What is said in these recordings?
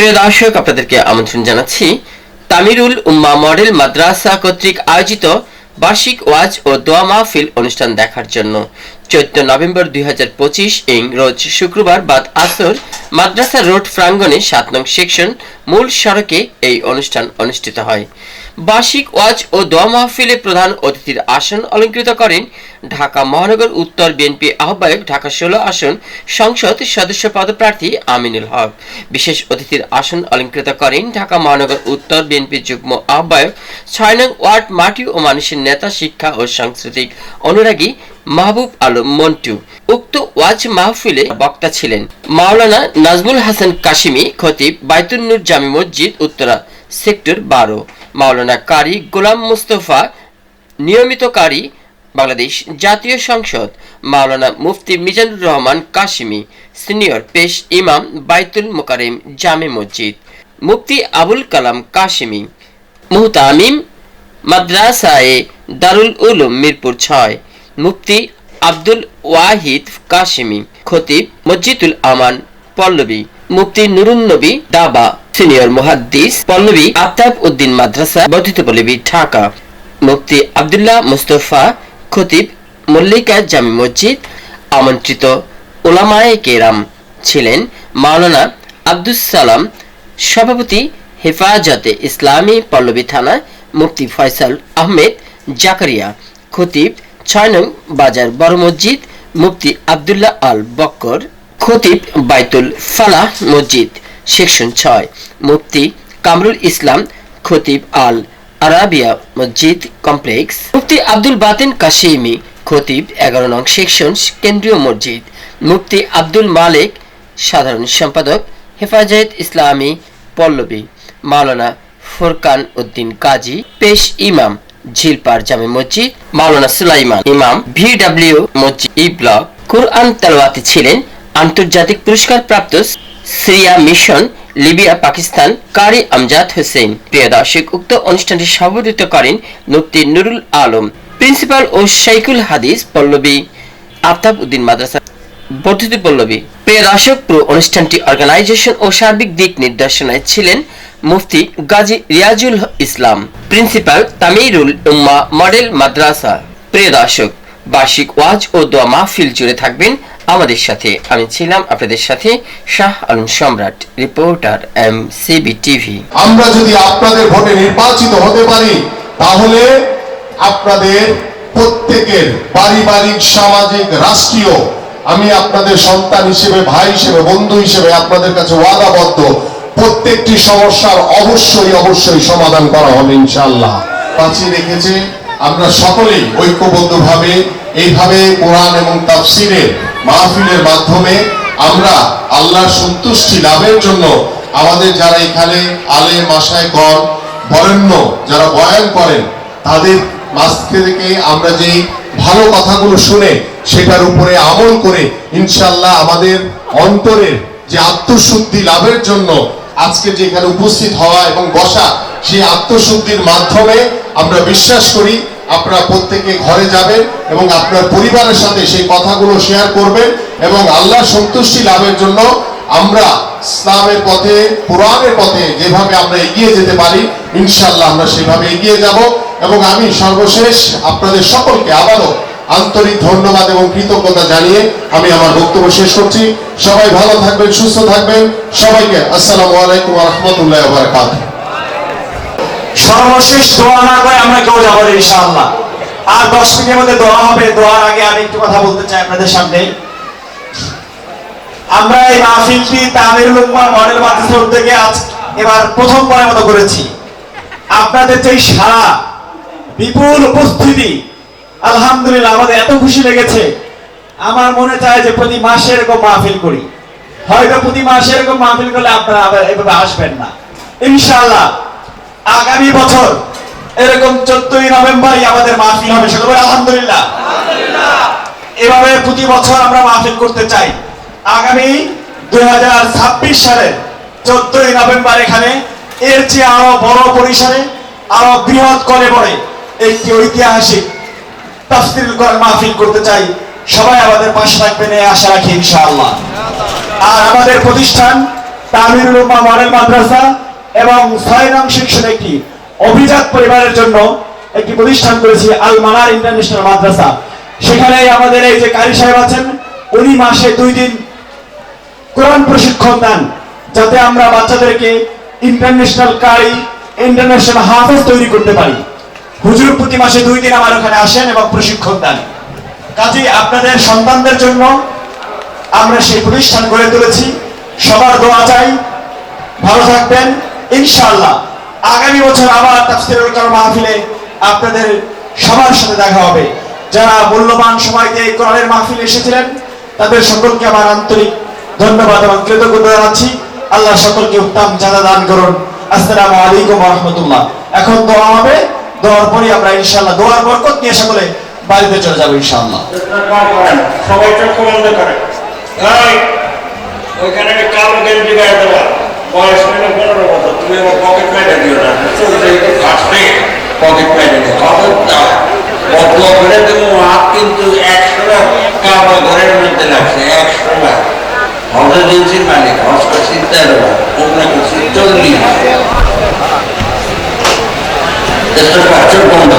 প্রিয় দর্শক, আপনাদেরকে আমন্ত্রণ জানাচ্ছি। তামিরুল উম্মা মডেল মাদ্রাসা কর্তৃক আয়োজিত বার্ষিক ওয়াজ ও দোয়া মাহফিল অনুষ্ঠান দেখার জন্য। চোদ্দ নভেম্বর দুই হাজার পঁচিশ, ইং, রোজ শুক্রবার বাদ আসর, মাদ্রাসা রোড প্রাঙ্গণে সাত নং সেকশন, মূল সড়কে এই অনুষ্ঠান অনুষ্ঠিত হয়। বার্ষিক ওয়াজ ও দোয়া মাহফিলে প্রধান অতিথির আসন অলঙ্কৃত করেন ঢাকা মহানগর উত্তর বিএনপি আহ্বায়ক, ঢাকা ষোলো আসন সংসদ সদস্য পদপ্রার্থী আমিনুল হক। বিশেষ অতিথির আসন অলঙ্কৃত করেন ঢাকা মহানগর উত্তর বিএনপি যুগ্ম আহ্বায়ক, ছয় নং ওয়ার্ড মাটি ও মানুষের নেতা, শিক্ষা ও সাংস্কৃতিক অনুরাগী মাহবুব আলম মন্টু। উক্ত ওয়াজ মাহফিলে বক্তা ছিলেন মাওলানা নাজমুল হাসান কাশিমি খতিব বাইতুন্নুর জামি মসজিদ, উত্তরা সেক্টর বারো। মাওলানা কারি গোলাম মুস্তফা, নিয়মিত কারি, বাংলাদেশ জাতীয় সংসদ। মাওলানা মুফতি মিজানুর রহমান কাশিমি, সিনিয়র পেশ ইমাম বাইতুল মোকারেম জামে মসজিদ। মুফতি আবুল কালাম কাশিমি, মুহতামিম মাদ্রাসায়ে দারুল উলুম মিরপুর ছয়। মুফতি আব্দুল ওয়াহিদ কাশিমি, খতিব মসজিদুল আমান, পল্লবী মুফতি নুরুন নবী দাবা, সিনিয়র মুহাদ্দিস পল্লবী আফতাব উদ্দিন মাদ্রাসা, বর্ধিত পল্লবী ঢাকা। মুফতি আব্দুল্লাহ মুস্তফা, খতিব মল্লিকা জামি মসজিদ, আমন্ত্রিত ওলামায়ে কেরাম ছিলেন মাওলানা আব্দুস সালাম, সভাপতি হেফাজতে ইসলামী পল্লবী থানা মুফতি ফয়সাল আহমেদ জাকারিয়া, খতিব ছয় নং বাজার, বড় মসজিদ মুফতি আবদুল্লাহ আল বক্কর, খতিব বাইতুল ফালাহ মসজিদ, সেকশন ছয়। মুফতি কামরুল ইসলাম, খতিব আল আরাবিয়া মসজিদ কমপ্লেক্স। মুফতি আব্দুল বাতিন কাশিমি, খতিব এগারো নং সেকশন কেন্দ্রীয় মসজিদ। মুফতি আব্দুল মালিক, সাধারণ সম্পাদক, হেফাজত ইসলামী পল্লবী। মাওলানা ফুরকান উদ্দিন কাজী, পেশ ইমাম। ঝিলপার জামে মসজিদ মাওলানা সুলাইমান ইমাম ভিডব্লিউ মসজিদ ই ব্লক কুরআন তেলাওয়াতে ছিলেন আন্তর্জাতিক পুরস্কার প্রাপ্ত Syria mission, Libya, Pakistan, Qari Amjad Hossain. প্রিয় দর্শক, উক্ত অনুষ্ঠানটি সভাপতিত্ব করেন মুফতি নুরুল আলম। প্রিন্সিপাল ও শাইকুল হাদিস পল্লবী আফতাব উদ্দিন মাদ্রাসা বর্ধিত পল্লবী। প্রিয় দর্শক অনুষ্ঠানটি অর্গানাইজেশন ও সার্বিক দিক নির্দেশনায় ছিলেন মুফতি গাজী রিয়াজুল ইসলাম প্রিন্সিপাল তামিরুল উম্মা মডেল মাদ্রাসা। প্রিয় বার্ষিক ওয়াজ ও দোয়া মাহফিল জুড়ে থাকবেন আমাদের সাথে। আমি ছিলাম আপনাদের সাথে শাহ আলম সম্রাট, রিপোর্টার এম সিবি টিভি। আমরা যদি আপনাদের ভোটে নির্বাচিত হতে পারি, তাহলে আপনাদের প্রত্যেকের পারিবারিক, সামাজিক, রাষ্ট্রীয় আমি আপনাদের সন্তান হিসেবে, ভাই হিসেবে, বন্ধু হিসেবে আপনাদের কাছে ওয়াদাবদ্ধ। প্রত্যেকটি সমস্যার অবশ্যই অবশ্যই সমাধান করা হবে, ইনশাআল্লাহ। পাঁচি রেখেছে। আমরা সকলেই ঐক্যবদ্ধভাবে এইভাবে কোরআন এবং তাফসিরের মাহফিলের মাধ্যমে আমরা আল্লাহর সন্তুষ্টি লাভের জন্য আমাদের যারা এখানে আলে মাসায় গণ বরেণ্য যারা বয়ান করেন, তাদের মাঝ থেকে আমরা যে ভালো কথাগুলো শুনে সেটার উপরে আমল করে ইনশাল্লাহ আমাদের অন্তরের যে আত্মশুদ্ধি লাভের জন্য আজকে যে এখানে উপস্থিত হওয়া এবং বসা সেই আত্মশুদ্ধির মাধ্যমে আমরা বিশ্বাস করি আপনারা প্রত্যেকে ঘরে যাবেন এবং আপনার পরিবারের সাথে সেই কথাগুলো শেয়ার করবেন এবং আল্লাহ সন্তুষ্টি লাভের জন্য আমরা ইসলামের পথে, কোরআনের পথে যেভাবে আমরা এগিয়ে যেতে পারি ইনশাল্লাহ আমরা সেভাবে এগিয়ে যাব। এবং আমি সর্বশেষ আপনাদের সকলকে আবারও আন্তরিক ধন্যবাদ এবং কৃতজ্ঞতা জানিয়ে আমি আমার বক্তব্য শেষ করছি। সবাই ভালো থাকবেন, সুস্থ থাকবেন। সবাইকে আসসালামু আলাইকুম রহমতুল্লাহ বারকাত সর্বশেষ দোয়া না করে আমরা কেউ যাব ইনশাআল্লাহ। আর দশ মিনিটের মধ্যে দোয়া হবে। দোয়ার আগে আমি একটু কথা বলতে চাই আপনাদের সামনে। আমরা এই মাহফিলটি তামিরুল উম্মা মডেল মাদ্রাসার উদ্যোগে আজ এবার প্রথমবারের মতো করেছি। আপনাদের যে সারা বিপুল উপস্থিতি আলহামদুলিল্লাহ আমাদের এত খুশি লেগেছে। আমার মনে চায় যে প্রতি মাসে এরকম মাহফিল করি। হয়তো প্রতি মাসে এরকম মাহফিল করলে আপনারা আবার এভাবে আসবেন না। ইনশাআল্লাহ আগামী বছর এরকম চোদ্দই নভেম্বরই আমাদের মাহফিল হবে সকলে বলে আলহামদুলিল্লাহ। এভাবে প্রতি বছর আমরা মাহফিল করতে চাই। আগামী দুই হাজার ছাব্বিশ সালের চোদ্দই নভেম্বর এখানে এর চেয়ে আরও বড় পরিসরে আরও বৃহৎ করে পড়ে একটি ঐতিহাসিক তাফসিল মাহফিল করতে চাই, সবাই আমাদের পাশে থাকবেন এই আশা রাখি ইনশাআল্লাহ। আর আমাদের প্রতিষ্ঠান তামিরুল উম্মা মডেল মাদ্রাসা এবং ছয় নং শিক্ষণ একটি অভিজাত পরিবারের জন্য একটি প্রতিষ্ঠান করেছি, আল মানার ইন্টারন্যাশনাল মাদ্রাসা। সেখানে আমাদের এই যে কারি সাহেব আছেন, উনি মাসে দুই দিন কোরআন প্রশিক্ষণ দেন, যাতে আমরা বাচ্চাদেরকে ইন্টারন্যাশনাল কারি, ইন্টারন্যাশনাল হাফেজ তৈরি করতে পারি। হুজুর প্রতি মাসে দুই দিন আমার ওখানে আসেন এবং প্রশিক্ষণ দেন। কাজে আপনাদের সন্তানদের জন্য আমরা সেই প্রতিষ্ঠান গড়ে তুলেছি। সবার দোয়া চাই। ভালো থাকবেন। ইনশাআল্লাহ। আগামী বছর আবার তাফসিরুল কালাম মাহফিলে আপনাদের সবার সাথে দেখা হবে। যারা মূল্যবান সময় দিয়ে কোরআনের মাহফিলে এসেছিলেন, তাদের সকলকে আমার আন্তরিক ধন্যবাদ এবং কৃতজ্ঞতা জানাচ্ছি। আল্লাহ সকলকে উত্তম জানা দান করুন। আসসালামু আলাইকুম রহমতুল্লাহ। এখন দোয়া হবে দোয়ার পরে আমরা ইনশাআল্লাহ দোয়ার বরকত নিয়ে সকলে বাড়িতে চলে যাব ইনশাআল্লাহ। সবাই চক্ষু বন্ধ করে। ওইখানে কালো গেঞ্জি গায়ে দেওয়া বয়স হলো পনেরো বছর। তুমি আমার পকেট মেরে দিও না। কাটবে পকেট মেরে দিও খবরদার। বদল করে দেবো। হাত কিন্তু ঘরের মধ্যে লাগছে। হজর এজেন্সির মালিক, হজ করছি তেরো অন্য চল্লিশ চোখ বন্ধ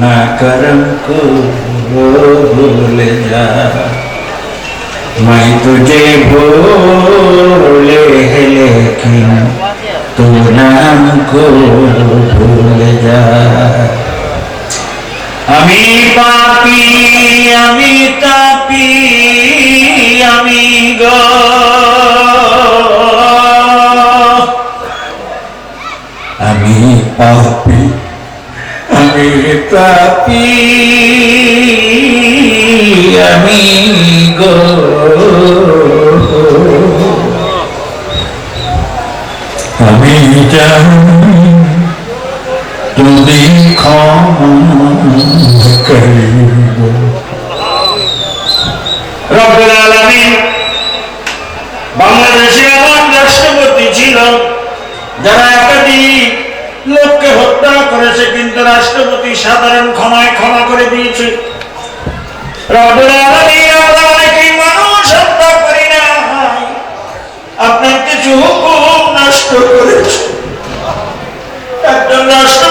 ना करम को भूल जा मैं तुझे भूले लेकिन तू नाम को भूल जा আমি পাপি আমি তাপি পাপি আমি গো। আমি জানি করিব রব্বুল বাংলাদেশে এমন রাষ্ট্রপতি ছিল যারা একাধিক লোককে হত্যা করেছে কিন্তু রাষ্ট্রপতি সাধারণ ক্ষমায় ক্ষমা করে দিয়েছে। আপনার কিছু হুকুম নষ্ট করেছে। একজন রাষ্ট্রপতি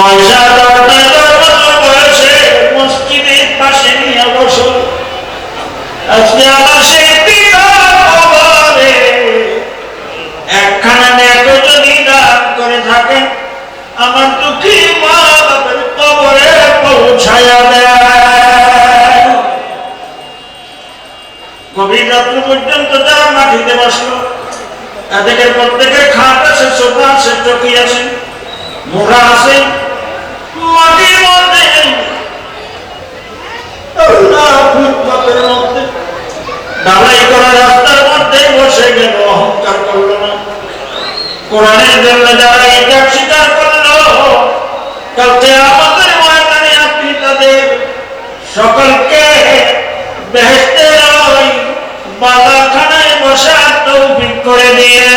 নয় বয়সে মসজিদের পাশে নিয়ে বসো আজকে আমার সেই একখানা যদি দান করে থাকেন আমার দুঃখী মা বাবার কবরে পৌঁছায়া দেয় গভীর রাত্র পর্যন্ত যারা মাটিতে বসল তাদের প্রত্যেকের খাট আছে সোফা আছে চকি আছে মোড়া আছে উম্মতের মধ্যে রাস্তার মধ্যে বসে গেল অহংকার করল না কোরআনের জন্য যারা এটা স্বীকার করল কালকে আমাদের তাদের সকলকে বেহেস্তে বালাখানায় বসা তৌফিক করে দিয়ে।